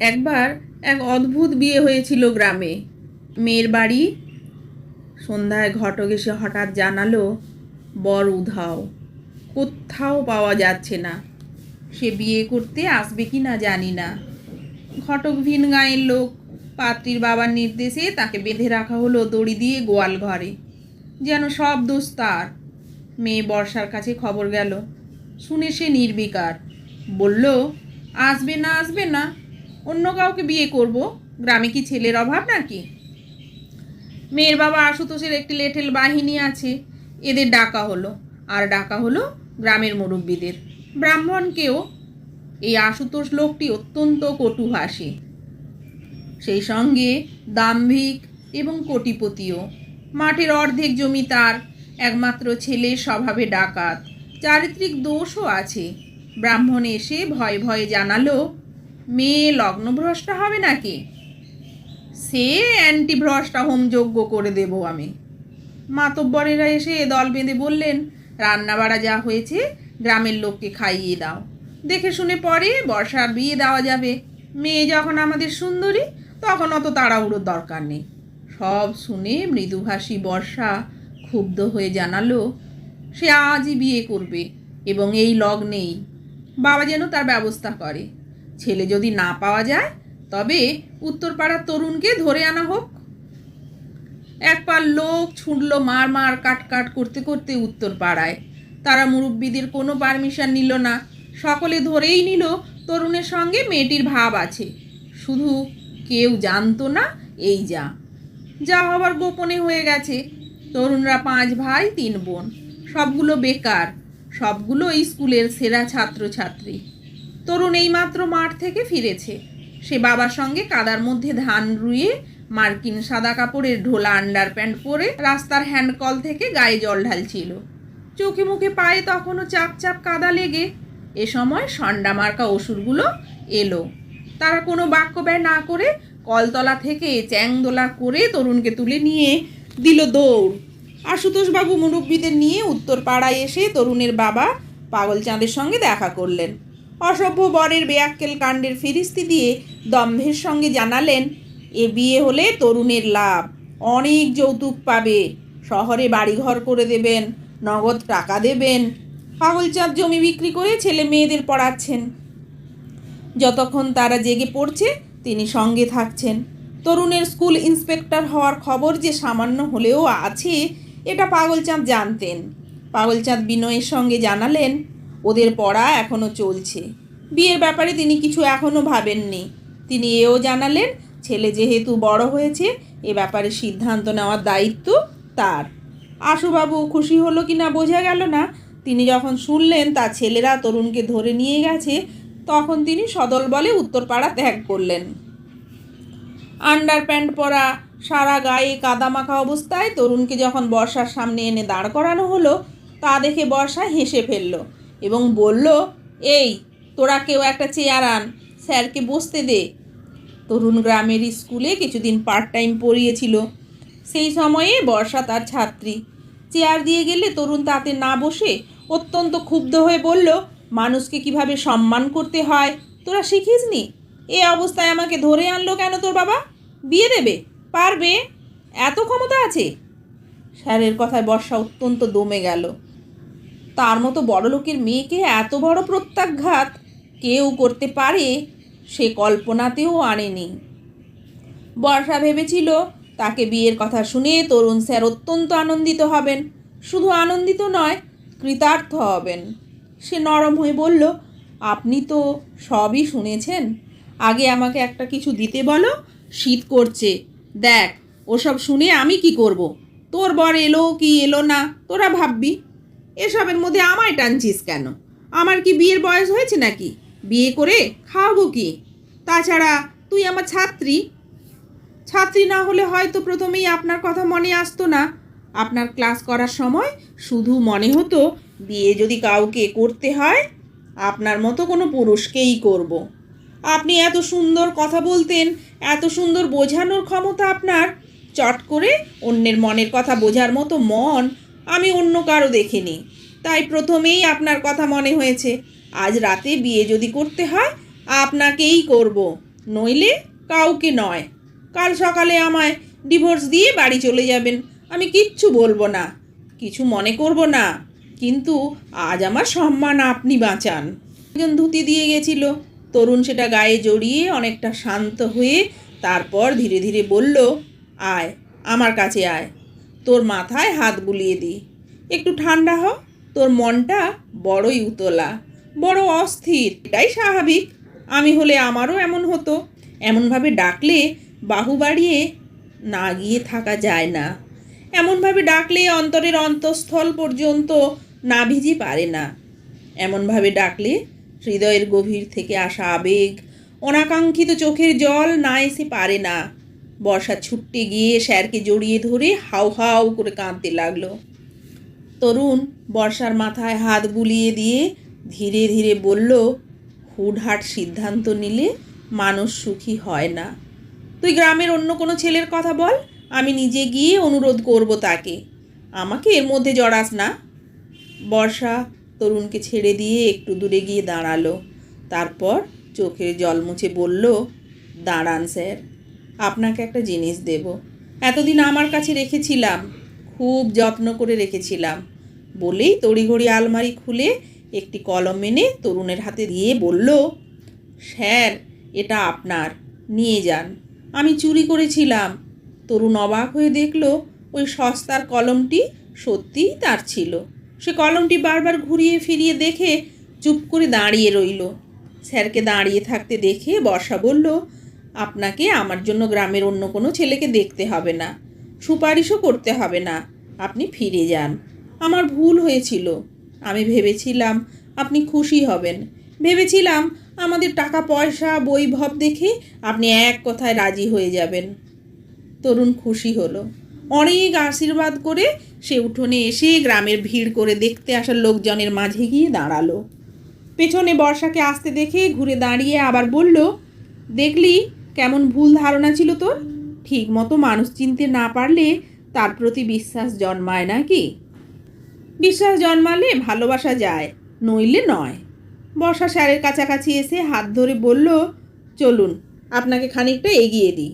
একবার এক অদ্ভুত বিয়ে হয়েছিল গ্রামে। মেয়ের বাড়ি। সন্ধ্যায় ঘটক এসে হঠাৎ জানালো, বর উধাও। কোথাও পাওয়া যাচ্ছে না। সে বিয়ে করতে আসবে কি না জানি না। ঘটক ভিন গাঁয়ের লোক। পাত্রীর বাবার নির্দেশে তাকে বেঁধে রাখা হলো দড়ি দিয়ে গোয়াল ঘরে। যেন সব দোষ তার। মেয়ে বর্ষার কাছে খবর গেল। শুনে সে নির্বিকার। বলল, আসবে না আসবে না। অন্য কাউকে বিয়ে করব? গ্রামে কি ছেলের অভাব নাকি? মেয়ের বাবা আশুতোষের একটি লেটেল বাহিনী আছে, এদের ডাকা হলো। আর ডাকা হলো গ্রামের মুরব্বীদের। ব্রাহ্মণকেও এই আশুতোষ লোকটি অত্যন্ত কটুভাষী সেই সঙ্গে দাম্ভিক এবং কোটিপতিও। মাঠের অর্ধেক জমি তার, একমাত্র ছেলের স্বভাবে ডাকাত। চারিত্রিক দোষও আছে। ব্রাহ্মণ এসে ভয়ে ভয়ে জানালো মেয়ে লগ্নভ্রষ্টা হবে নাকি? সে অ্যান্টিভ্রষ্টা হোম যজ্ঞ করে দেব আমি। মাতব্বরেরা এসে দল বেঁধে বললেন রান্না বাড়া যা হয়েছে গ্রামের লোককে খাইয়ে দাও। দেখে শুনে পরে বর্ষার বিয়ে দেওয়া যাবে। মেয়ে যখন আমাদের সুন্দরী, তখন অত তাড়াহুড়োর দরকার নেই। সব শুনে মৃদুভাষী বর্ষা ক্ষুব্ধ হয়ে জানালো, সে আজই বিয়ে করবে এবং এই লগ্নেই। বাবা যেন তার ব্যবস্থা করে। ছেলে যদি না পাওয়া যায়, তবে উত্তরপাড়ার তরুণকে ধরে আনা হোক। এক পার লোক ছুটলো মার মার কাট কাট করতে করতে উত্তর পাড়ায় তারা মুরব্বীদের কোনো পারমিশন নিল না। সকলে ধরেই নিল তরুণের সঙ্গে মেয়েটির ভাব আছে। শুধু কেউ জানতো না এই যা। যা হবার গোপনে হয়ে গেছে। তরুণরা পাঁচ ভাই, তিন বোন। সবগুলো বেকার। সবগুলো স্কুলের সেরা ছাত্রছাত্রী। তরুণ এইমাত্র মাঠ থেকে ফিরেছে। সে বাবার সঙ্গে কাদার মধ্যে ধান রুয়ে মার্কিন সাদা কাপড়ের ঢোলা আন্ডার প্যান্ট পরে রাস্তার হ্যান্ডকল থেকে গায়ে জল ঢালছিল। চোখে মুখে পায়ে তখনও চাপ চাপ কাদা লেগে। এ সময় সন্ডা মার্কা অসুরগুলো এলো। তারা কোনো বাক্য ব্যয় না করে কলতলা থেকে চ্যাংদোলা করে তরুণকে তুলে নিয়ে দিল দৌড়। আশুতোষবাবু মুরব্বীদের নিয়ে উত্তর পাড়ায় এসে তরুণের বাবা পাগল চাঁদের সঙ্গে দেখা করলেন। অসভ্য বরের বেয়াক্কেল কাণ্ডের ফিরিস্তি দিয়ে দম্ভের সঙ্গে জানালেন, এ বিয়ে হলে তরুণের লাভ। অনেক যৌতুক পাবে। শহরে বাড়িঘর করে দেবেন, নগদ টাকা দেবেন। পাগলচাঁদ জমি বিক্রি করে ছেলে মেয়েদের পড়াচ্ছেন। যতক্ষণ তারা জেগে পড়ছে, তিনি সঙ্গে থাকছেন। তরুণের স্কুল ইন্সপেক্টর হওয়ার খবর যে সামান্য হলেও আছে, এটা পাগলচাঁদ জানতেন। পাগলচাঁদ বিনয়ের সঙ্গে জানালেন ওদের পড়া এখনও চলছে। বিয়ের ব্যাপারে তিনি কিছু এখনও ভাবেননি। তিনি এও জানালেন, ছেলে যেহেতু বড় হয়েছে, এ ব্যাপারে সিদ্ধান্ত নেওয়ার দায়িত্ব তার। আশুবাবু খুশি হলো কি না বোঝা গেল না। তিনি যখন শুনলেন তার ছেলেরা তরুণকে ধরে নিয়ে গেছে, তখন তিনি সদল বলে উত্তরপাড়া ত্যাগ করলেন। আন্ডার প্যান্ট পরা, সারা গায়ে কাদামাখা অবস্থায় তরুণকে যখন বর্ষার সামনে এনে দাঁড় করানো হলো, তা দেখে বর্ষা হেসে ফেলল। এবং বলল, এই, তোরা কেউ একটা চেয়ার আন, স্যারকে বসতে দে। তরুণ গ্রামের স্কুলে কিছুদিন পার্ট টাইম পড়িয়েছিল। সেই সময়ে বর্ষা তার ছাত্রী। চেয়ার দিয়ে গেলে তরুণ তাতে না বসে অত্যন্ত ক্ষুব্ধ হয়ে বলল, মানুষকে কীভাবে সম্মান করতে হয়? তোরা শিখিসনি? এ অবস্থায় আমাকে ধরে আনলো কেন তোর বাবা? বিয়ে দেবে? পারবে? এত ক্ষমতা আছে? স্যারের কথায় বর্ষা অত্যন্ত দমে গেল। তার মতো বড় লোকের মেয়েকে এত বড় প্রত্যাঘাত কেউ করতে পারে সে কল্পনাতেও আনেনি। বর্ষা ভেবেছিল, তাকে বিয়ের কথা শুনে তরুণ স্যার অত্যন্ত আনন্দিত হবেন। শুধু আনন্দিত নয়, কৃতার্থ হবেন। সে নরম হয়ে বলল, আপনি তো সবই শুনেছেন। আগে আমাকে একটা কিছু দিতে বলো, শীত করছে। দেখ, ওসব শুনে আমি কি করব। তোর বর এলো কি এলো না, তোরা ভাববি। এসবের মধ্যে আমায় টানছিস কেন? আমার কি বিয়ের বয়স হয়েছে নাকি? বিয়ে করে খাওয়াবো কি? তাছাড়া তুই আমার ছাত্রী। ছাত্রী না হলে হয়তো প্রথমেই আপনার কথা মনে আসতো না। আপনার ক্লাস করার সময় শুধু মনে হতো, বিয়ে যদি কাউকে করতে হয়, আপনার মতো কোনো পুরুষকেই করব। আপনি এত সুন্দর কথা বলতেন, এত সুন্দর বোঝানোর ক্ষমতা আপনার। চট করে অন্যের মনের কথা বোঝার মতো মন আমি অন্য কারও দেখিনি। তাই প্রথমেই আপনার কথা মনে হয়েছে, আজ রাতে বিয়ে যদি করতে হয়, আপনাকেই করব, নইলে কাউকে নয়। কাল সকালে আমায় ডিভোর্স দিয়ে বাড়ি চলে যাবেন, আমি কিচ্ছু বলব না, কিছু মনে করব না, কিন্তু আজ আমার সম্মান আপনি বাঁচান। একজন ধুতি দিয়ে গেছিল, তরুণ সেটা গায়ে জড়িয়ে অনেকটা শান্ত হয়ে তারপর ধীরে ধীরে বলল, আয়, আমার কাছে আয়। তোর মাথায় হাত বুলিয়ে দিই। একটু ঠান্ডা হ, তোর মনটা বড়ই উতলা, বড় অস্থির, এটাই স্বাভাবিক। আমি হলে আমারও এমন হতো। এমনভাবে ডাকলে বাহু বাড়িয়ে না গিয়ে থাকা যায় না। এমনভাবে ডাকলে অন্তরের অন্তঃস্থল পর্যন্ত না ভিজি পারে না। এমনভাবে ডাকলে হৃদয়ের গভীর থেকে আসা আবেগ, অনাকাঙ্ক্ষিত চোখের জল না এসে পারে না। বর্ষা ছুটতে গিয়ে স্যারকে জড়িয়ে ধরে হাউ হাউ করে কাঁদতে লাগল। তরুণ বর্ষার মাথায় হাত বুলিয়ে দিয়ে ধীরে ধীরে বলল, হুটহাট সিদ্ধান্ত নিলে মানুষ সুখী হয় না। তুই গ্রামের অন্য কোনো ছেলের কথা বল, আমি নিজে গিয়ে অনুরোধ করব তাকে। আমাকে এর মধ্যে জড়াস না। বর্ষা তরুণকে ছেড়ে দিয়ে একটু দূরে গিয়ে দাঁড়াল। তারপর চোখের জল মুছে বলল, দাঁড়ান স্যার। আপনাকে একটা জিনিস দেব। এতদিন আমার কাছে রেখেছিলাম, খুব যত্ন করে রেখেছিলাম। বলেই তড়িঘড়ি আলমারি খুলে একটি কলম এনে তরুণের হাতে দিয়ে বলল, স্যার, এটা আপনার, নিয়ে যান। আমি চুরি করেছিলাম। তরুণ অবাক হয়ে দেখল, ওই সস্তার কলমটি সত্যিই তার ছিল। সে কলমটি বারবার ঘুরিয়ে ফিরিয়ে দেখে চুপ করে দাঁড়িয়ে রইল। স্যারকে দাঁড়িয়ে থাকতে দেখে বর্ষা বলল আপনাকে আমার জন্য গ্রামের অন্য কোনো ছেলেকে দেখতে হবে না। সুপারিশও করতে হবে না। আপনি ফিরে যান। আমার ভুল হয়েছিল। আমি ভেবেছিলাম আপনি খুশি হবেন। ভেবেছিলাম আমাদের টাকা পয়সা বৈভব দেখে আপনি এক কথায় রাজি হয়ে যাবেন। তরুণ খুশি হলো। অনেক আশীর্বাদ করে সে উঠোনে এসে গ্রামের ভিড় করে দেখতে আসা লোকজনের মাঝে গিয়ে দাঁড়াল। পেছনে বর্ষাকে আসতে দেখে ঘুরে দাঁড়িয়ে আবার বলল, দেখলি কেমন ভুল ধারণা ছিল তোর? ঠিক মতো মানুষ চিনতে না পারলে তার প্রতি বিশ্বাস জন্মায় নাকি? বিশ্বাস জন্মালে ভালোবাসা যায়, নইলে নয়। বর্ষা স্যারের কাছাকাছি এসে হাত ধরে বলল, চলুন, আপনাকে খানিকটা এগিয়ে দিই।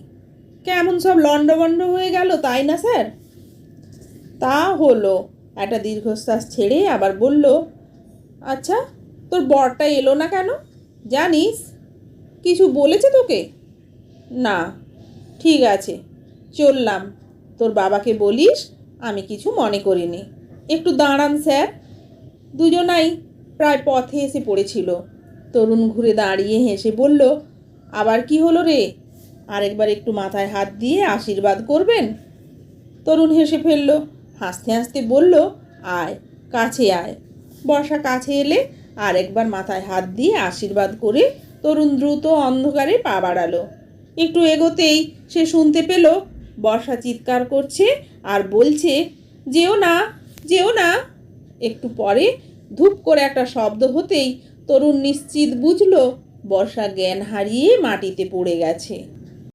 কেমন সব লণ্ডভণ্ড হয়ে গেল, তাই না, স্যার? তা হলো, একটা দীর্ঘশ্বাস ছেড়ে আবার বলল আচ্ছা তোর বরটা এলো না কেন? জানিস, কিছু বলেছে তোকে? না, ঠিক আছে, চললাম। তোর বাবাকে বলিস, আমি কিছু মনে করিনি। একটু দাঁড়ান, স্যার। দুজনাই প্রায় পথে এসে পড়েছিল। তরুণ ঘুরে দাঁড়িয়ে হেসে বলল, আবার কি হলো রে? আরেকবার একটু মাথায় হাত দিয়ে আশীর্বাদ করবেন? তরুণ হেসে ফেলল, হাসতে হাসতে বলল, আয়, কাছে আয়। বর্ষা কাছে এলে আরেকবার মাথায় হাত দিয়ে আশীর্বাদ করে তরুণ দ্রুত অন্ধকারে পা বাড়ালো। একটু এগোতেই সে শুনতে পেল, বর্ষা চিৎকার করছে আর বলছে, যেও না যেও না। একটু পরে ধূপ করে একটা শব্দ হতেই তরুণ নিশ্চিত বুঝল, বর্ষা জ্ঞান হারিয়ে মাটিতে পড়ে গেছে।